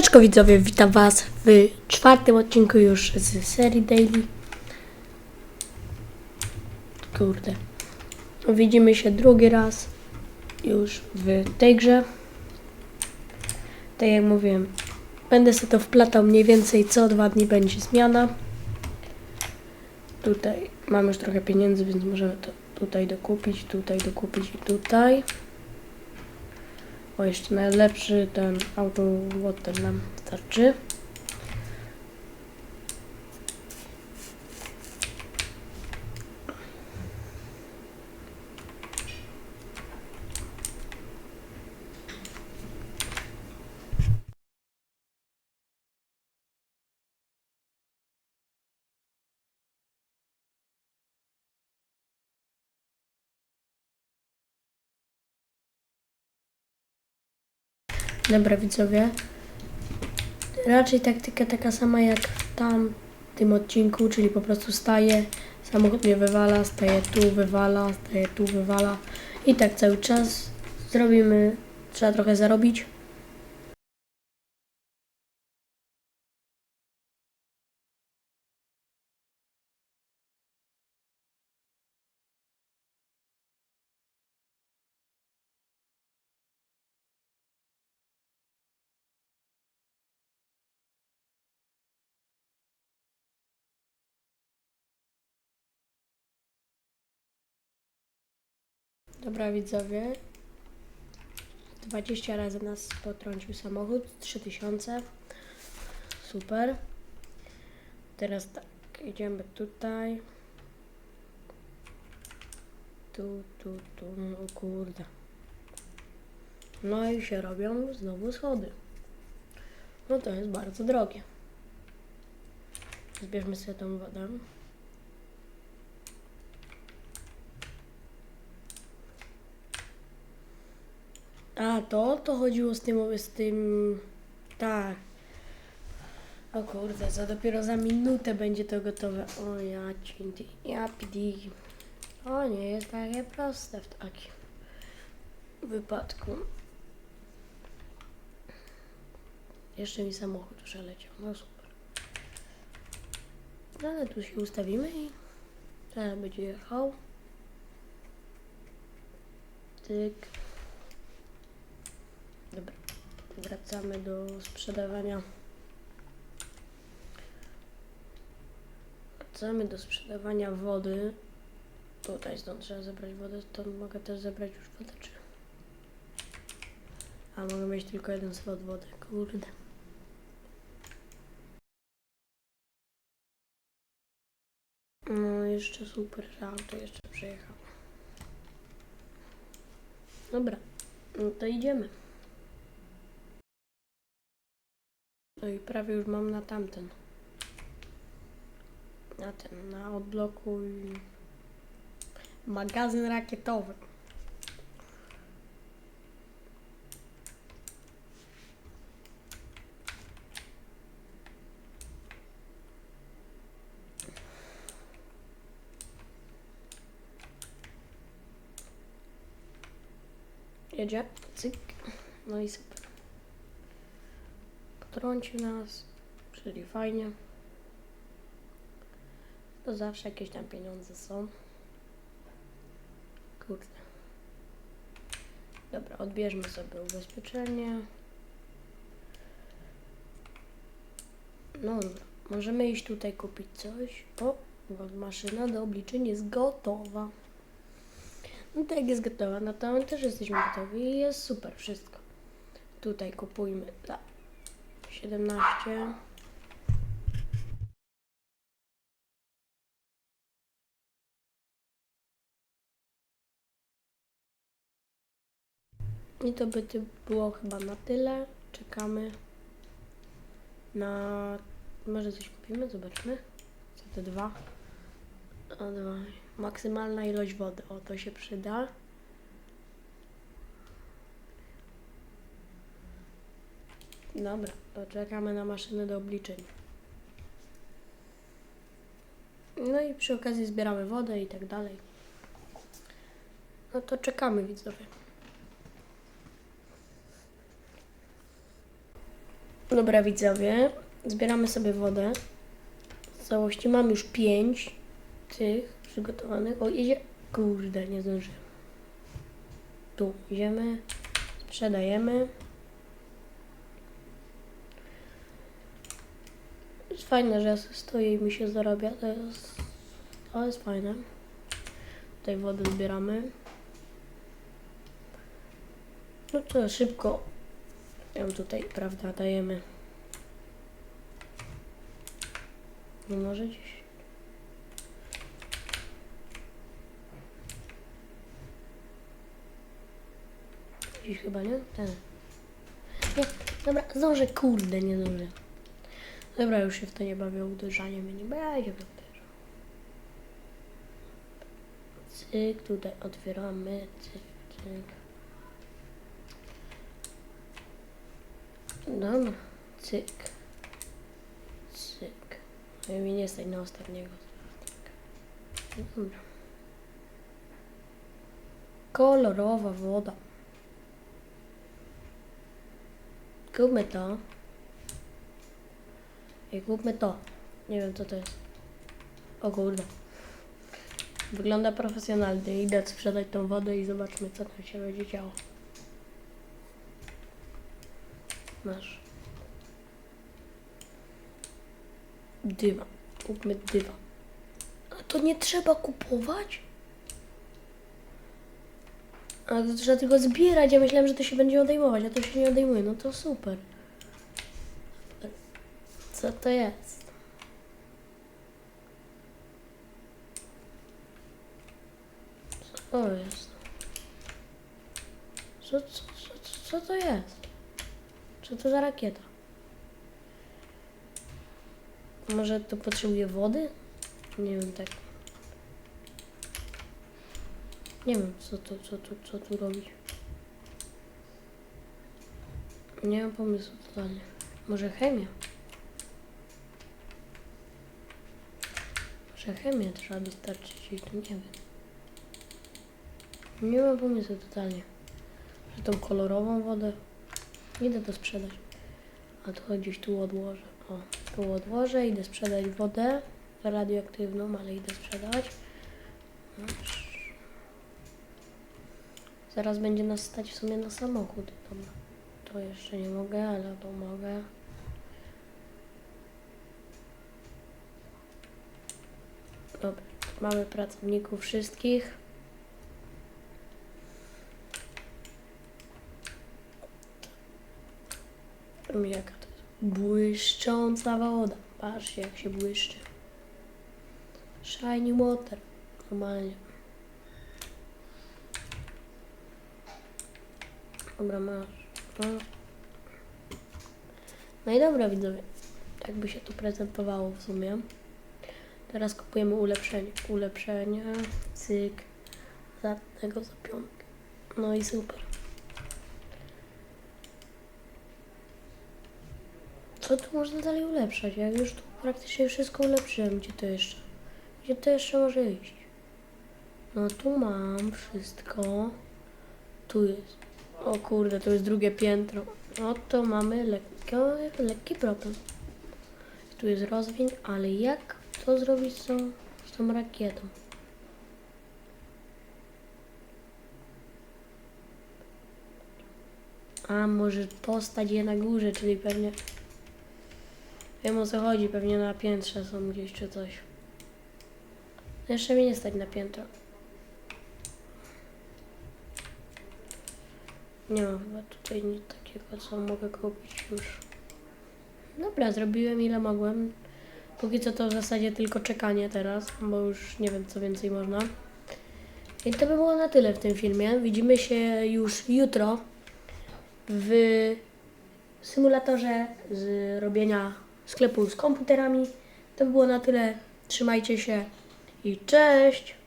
Siemaneczko widzowie, witam was w czwartym odcinku już z serii Daily. Kurde. Widzimy się drugi raz już w tej grze. Tak jak mówiłem, będę sobie to wplatał mniej więcej co dwa dni będzie zmiana. Tutaj mam już trochę pieniędzy, więc możemy to tutaj dokupić, tutaj dokupić i tutaj. O, jeszcze najlepszy ten auto water nam starczy. Dobra widzowie. Raczej taktyka taka sama jak w tamtym odcinku, czyli po prostu staję, samochód mnie wywala, staję tu, wywala, staję tu, wywala i tak cały czas zrobimy, trzeba trochę zarobić. Dobra widzowie. 20 razy nas potrącił samochód, 3000. Super. Teraz tak, idziemy tutaj. Tu, tu, tu, o kurde. No i się robią znowu schody. No to jest bardzo drogie. Zbierzmy sobie tą wodę. A, to o to chodziło z tym, z tym, tak. O kurde, za dopiero za minutę będzie to gotowe. O ja cinti, ja pidi. To nie jest takie proste w takim wypadku. Jeszcze mi samochód przeleciał, no super. No, ale tu się ustawimy i teraz będzie jechał. Tyk. Dobra, wracamy do sprzedawania. Wracamy do sprzedawania wody. Tutaj stąd trzeba zebrać wodę, to mogę też zebrać już wodę, czy... A mogę mieć tylko jeden slot wody, kurde. No jeszcze super, auto jeszcze przejechał. Dobra, no to idziemy. No i prawie już mam na tamten. Na ten, na odblokuj magazyn rakietowy. Jedzie, cyk, no i super. Potrącił nas, czyli fajnie. To zawsze jakieś tam pieniądze są. Kurde. Dobra, odbierzmy sobie ubezpieczenie. No dobra, możemy iść tutaj kupić coś. O, maszyna do obliczeń jest gotowa. No to jak jest gotowa, no to my też jesteśmy gotowi i jest super wszystko. Tutaj kupujmy 17. I to by było chyba na tyle. Czekamy na... Może coś kupimy? Zobaczmy. Co te dwa? O, dwa. Maksymalna ilość wody. O, to się przyda. Dobra, to czekamy na maszynę do obliczeń. No i przy okazji zbieramy wodę i tak dalej. No to czekamy widzowie. Dobra widzowie, zbieramy sobie wodę. W całości mam już pięć tych przygotowanych. O, idzie. Kurde, nie zdążyłem. Tu idziemy, sprzedajemy. Jest fajne, że ja stoję i mi się zarabia. To jest, to jest fajne. Tutaj wodę zbieramy. No to szybko ją tutaj, prawda, dajemy. Nie może gdzieś. Gdzieś chyba, nie? Ten. Nie, dobra, zdążę, kurde, nie zdążę. Dobra, już się w to nie bawię uderzaniem, ja nie będzie uderzał. Cyk, tutaj otwieramy, cyk, cyk. Dobra, cyk, cyk. No i mi nie stać na ostatniego. Dobra. Kolorowa woda. Kupmy to. I kupmy to. Nie wiem co to jest. O kurde. Wygląda profesjonalnie. Idę sprzedać tą wodę i zobaczmy co tam się będzie działo. Masz. Dywan. Kupmy dywan. A to nie trzeba kupować? A to trzeba tylko zbierać. Ja myślałem, że to się będzie odejmować, a to się nie odejmuje. No to super. Co to jest? Co to jest? Co, co, co, co to jest? Co to za rakieta? Może to potrzebuje wody? Nie wiem, tak. Nie wiem, co to, co tu, co tu robić. Nie mam pomysłu totalnie. Może chemia? Może chemię trzeba dostarczyć i to nie wiem. Nie mam pomysłu totalnie. Że tą kolorową wodę idę to sprzedać. A to gdzieś tu odłożę. O, tu odłożę, idę sprzedać wodę radioaktywną, ale idę sprzedać. Zaraz będzie nas stać w sumie na samochód. Dobra. To jeszcze nie mogę, ale to mogę. Dobra, mamy pracowników wszystkich. Jaka to jest? Błyszcząca woda. Patrzcie, jak się błyszczy. Shiny water. Normalnie. Dobra, masz. No. no i dobra, widzowie. Tak by się to prezentowało w sumie. Teraz kupujemy ulepszenie. Ulepszenie. Cyk. Za tego za piątkę. No i super. Co tu można dalej ulepszać? Jak już tu praktycznie wszystko ulepszyłem. Gdzie to jeszcze? Gdzie to jeszcze może iść? No tu mam wszystko. Tu jest. O kurde, to jest drugie piętro. No to mamy lekko, lekki problem. Tu jest rozwiń, ale jak to zrobić z tą, z tą rakietą? A może postać je na górze, czyli pewnie... Wiem o co chodzi, pewnie na piętrze są gdzieś czy coś. Jeszcze mnie nie stać na piętro. Nie mam chyba tutaj nic takiego, co mogę kupić już. Dobra, zrobiłem ile mogłem. Póki co to w zasadzie tylko czekanie teraz, bo już nie wiem co więcej można. I to by było na tyle w tym filmie. Widzimy się już jutro w symulatorze z robienia sklepu z komputerami. To by było na tyle. Trzymajcie się i cześć!